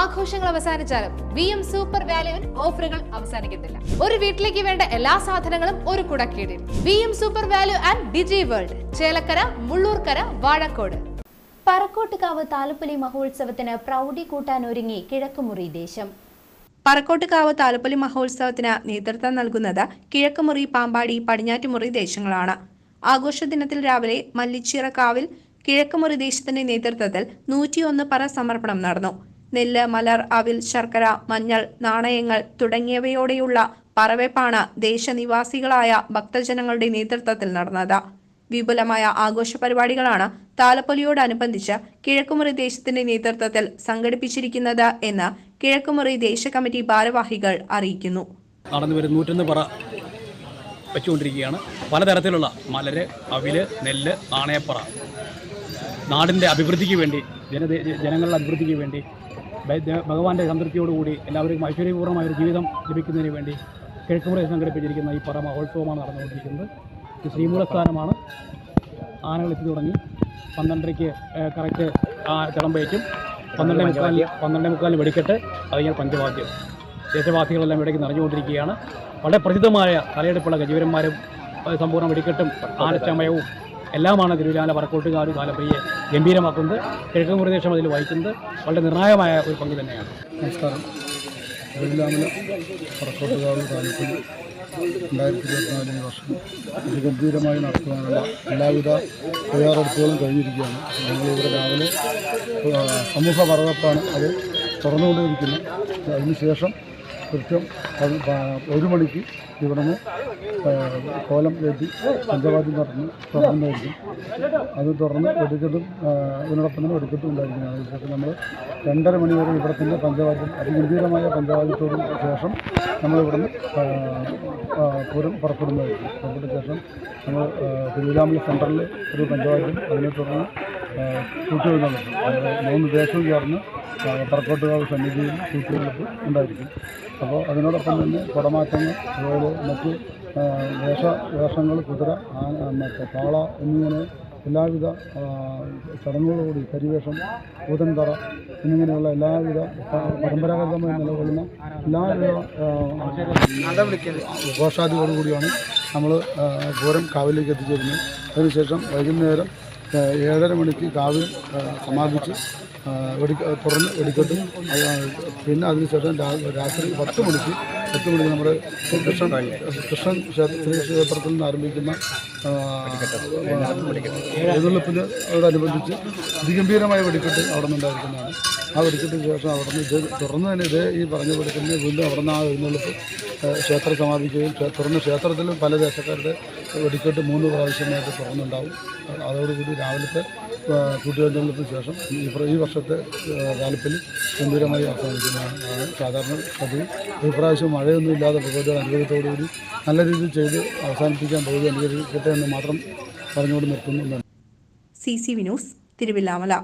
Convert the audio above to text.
ആഘോഷങ്ങൾ അവസാനിച്ചാലും V M super വാല്യുവിൽ ഓഫറുകൾ അവസാനിക്കുന്നില്ല. ഒരു വീട്ടിലേക്ക് വേണ്ട എല്ലാ സാധനങ്ങളും ഒരു കുടക്കീടിൽ. V M super value and Digi World Chelakkara Mullurkara Vazhakkode. Parakkottukavu Thalappoli മഹോത്സവത്തിന് പ്രൗഢി കൂട്ടാനൊരുങ്ങി കിഴക്കുമുറി ദേശം. പറക്കോട്ടുകാവ് താലപ്പൊലി മഹോത്സവത്തിന് നേതൃത്വം നൽകുന്നത് കിഴക്കുമുറി പാമ്പാടി പടിഞ്ഞാറ്റുമുറി ദേശങ്ങളാണ്. ആഘോഷ ദിനത്തിൽ രാവിലെ മല്ലിച്ചിറക്കാവിൽ കിഴക്കുമുറി ദേശത്തിന്റെ നേതൃത്വത്തിൽ നൂറ്റിയൊന്ന് പറ സമർപ്പണം നടന്നു. നെല്ല് മലർ അവിൽ ശർക്കര മഞ്ഞൾ നാണയങ്ങൾ തുടങ്ങിയവയോടെയുള്ള പറവെപ്പാണ് ദേശനിവാസികളായ ഭക്തജനങ്ങളുടെ നേതൃത്വത്തിൽ നടന്നത്. വിപുലമായ ആഘോഷ പരിപാടികളാണ് താലപ്പൊലിയോടനുബന്ധിച്ച് കിഴക്കുമുറി ദേശത്തിന്റെ നേതൃത്വത്തിൽ സംഘടിപ്പിച്ചിരിക്കുന്നത് എന്ന് കിഴക്കുമുറി ദേശ കമ്മിറ്റി ഭാരവാഹികൾ അറിയിക്കുന്നു. നടന്നു പറ വെച്ചുകൊണ്ടിരിക്കുകയാണ്. പലതരത്തിലുള്ള മലര് അവിൽ നെല്ല് നാണയപ്പറ. നാടിന്റെ അഭിവൃദ്ധിക്ക് വേണ്ടി ജനത ജനങ്ങളുടെ അഭിവൃദ്ധിക്ക് വേണ്ടി ഭഗവാന്റെ സംതൃപ്തിയോടുകൂടി എല്ലാവർക്കും ഐശ്വര്യപൂർണമായ ഒരു ജീവിതം ലഭിക്കുന്നതിന് വേണ്ടി കിഴക്കുമുറി സംഘടിപ്പിച്ചിരിക്കുന്ന ഈ പറ മഹോത്സവമാണ് നടന്നുകൊണ്ടിരിക്കുന്നത്. ഇത് ശ്രീമൂലസ്ഥാനമാണ്. ആനകൾ എത്തി തുടങ്ങി. പന്ത്രണ്ടരയ്ക്ക് കറക്റ്റ് ആ തിളമ്പേറ്റും പന്ത്രണ്ടേ മുക്കാലിൽ പന്ത്രണ്ടേ മുക്കാലിൽ വെടിക്കെട്ട്. അത് കഴിഞ്ഞാൽ പഞ്ചവാദ്യം. ദേശവാസികളെല്ലാം ഇവിടേക്ക് നിറഞ്ഞുകൊണ്ടിരിക്കുകയാണ്. വളരെ പ്രസിദ്ധമായ തലയെടുപ്പുള്ള ഗജീവരന്മാരും സമ്പൂർണ വെടിക്കെട്ടും ആനച്ചമയവും എല്ലാമാണ് തിരുവിലാല പറക്കോട്ടുകാരും കാലപ്പയ്യെ ഗംഭീരമാക്കുന്നത്. കിഴക്കൻ പ്രദേശം അതിൽ വഹിക്കുന്നത് വളരെ നിർണായകമായ ഒരു പങ്ക് തന്നെയാണ്. നമസ്കാരം. തിരുവിലാമല പറക്കോട്ടുകാവ് താലൂക്കിൽ രണ്ടായിരത്തി ഇരുപത്തിനാലിന് വർഷം അതിഗംഭീരമായി നടത്തുവാനുള്ള എല്ലാവിധ തയ്യാറെടുപ്പുകളും കഴിഞ്ഞിരിക്കുകയാണ്. ഞങ്ങളിവിടെ രാവിലെ സമൂഹ വറവപ്പാണ് അത് തുറന്നുകൊണ്ടിരിക്കുന്നത്. അതിനുശേഷം കൃത്യം ഒരു മണിക്ക് ഇവിടുന്ന് കോലം കയറ്റി പഞ്ചവാദ്യം നടന്ന് തുറന്നായിരിക്കും അത് തുറന്ന് ഒടുക്കത്തും ഇതിനോടൊപ്പം തന്നെ വെടിക്കെട്ടും ഉണ്ടായിരിക്കുന്നതാണ് അതിനുശേഷം നമ്മൾ രണ്ടര മണി വരെ ഇവിടെ തന്നെ പഞ്ചവാദ്യം അതിഗംഭീരമായ പഞ്ചവാദ്യത്തോടും ശേഷം നമ്മൾ ഇവിടുന്ന് പൂരം പുറപ്പെടുന്നതായിരിക്കും. പുറപ്പെട്ട ശേഷം നമ്മൾ തിരുവിതാംകൂർ സെന്ററിൽ ഒരു പഞ്ചവാദ്യം അതിനെ തുടർന്ന് കൂട്ടുവെഴുന്നള്ളിപ്പ് മൂന്ന് ദേശവും ചേർന്ന് പറക്കോട്ടുകാവ് സന്നിധിയിൽ കൂട്ടുവെളുപ്പ് ഉണ്ടായിരിക്കും. അപ്പോൾ അതിനോടൊപ്പം തന്നെ കുടമാറ്റങ്ങൾ അതുപോലെ മറ്റ് വേഷ വേഷങ്ങൾ കുതിര മറ്റേ കാള എന്നിങ്ങനെ എല്ലാവിധ ചടങ്ങുകളോടുകൂടി കരിവേഷം പൂതൻതറ എന്നിങ്ങനെയുള്ള എല്ലാവിധ പരമ്പരാഗതമായി നിലകൊള്ളുന്ന എല്ലാവിധ ഘോഷാദികളോടുകൂടിയാണ് നമ്മൾ പൂരം കാവിലേക്ക് എത്തിച്ചേരുന്നത്. അതിനുശേഷം വൈകുന്നേരം ഏഴര മണിക്ക് കാവിൽ ആ, സമാപിച്ച് വെടിക്ക തുറന്ന് വെടിക്കെട്ടും പിന്നെ അതിനുശേഷം രാത്രി പത്ത് മണിക്ക് പത്ത് മണിക്ക് നമ്മുടെ കൃഷ്ണൻ കൃഷ്ണൻ ക്ഷേത്ര ശ്രീ ക്ഷേത്രത്തിൽ നിന്ന് ആരംഭിക്കുന്ന ആ, എഴുന്നള്ളിപ്പിനോടനുബന്ധിച്ച് അതിഗംഭീരമായ വെടിക്കെട്ട് അവിടെ നിന്നുണ്ടായിരിക്കുന്നതാണ് ആ വെടിക്കെട്ടിന് ശേഷം അവിടെ നിന്ന് ഇത് തുറന്ന് തന്നെ ഇതേ ഈ പറഞ്ഞ പോലെ വീണ്ടും അവിടെ നിന്ന് ആ എഴുന്നള്ളിപ്പ് ക്ഷേത്രം സമാപിക്കുകയും തുറന്ന് ക്ഷേത്രത്തിലും പല ദേശക്കാരുടെ വെടിക്കെട്ട് മൂന്ന് പ്രാവശ്യമായിട്ട് തുറന്നുണ്ടാവും. അതോടുകൂടി രാവിലത്തെ കൂട്ടുകെട്ടുകൾക്ക് ശേഷം ഈ വർഷത്തെ കാലത്തിൽ ഗംഭീരമായി അവസാനിക്കുന്നതാണ്. സാധാരണ അത് ഈ പ്രാവശ്യം മഴയൊന്നും ഇല്ലാതെ പ്രകൃതിയുടെ അനുഗ്രഹത്തോടുകൂടി നല്ല രീതിയിൽ ചെയ്ത് അവസാനിപ്പിക്കാൻ പ്രകൃതി അനുഗ്രഹിക്കട്ടെ എന്ന് മാത്രം പറഞ്ഞുകൊണ്ട് നിർത്തുന്നു. C C Vinos Thiruvilwamala.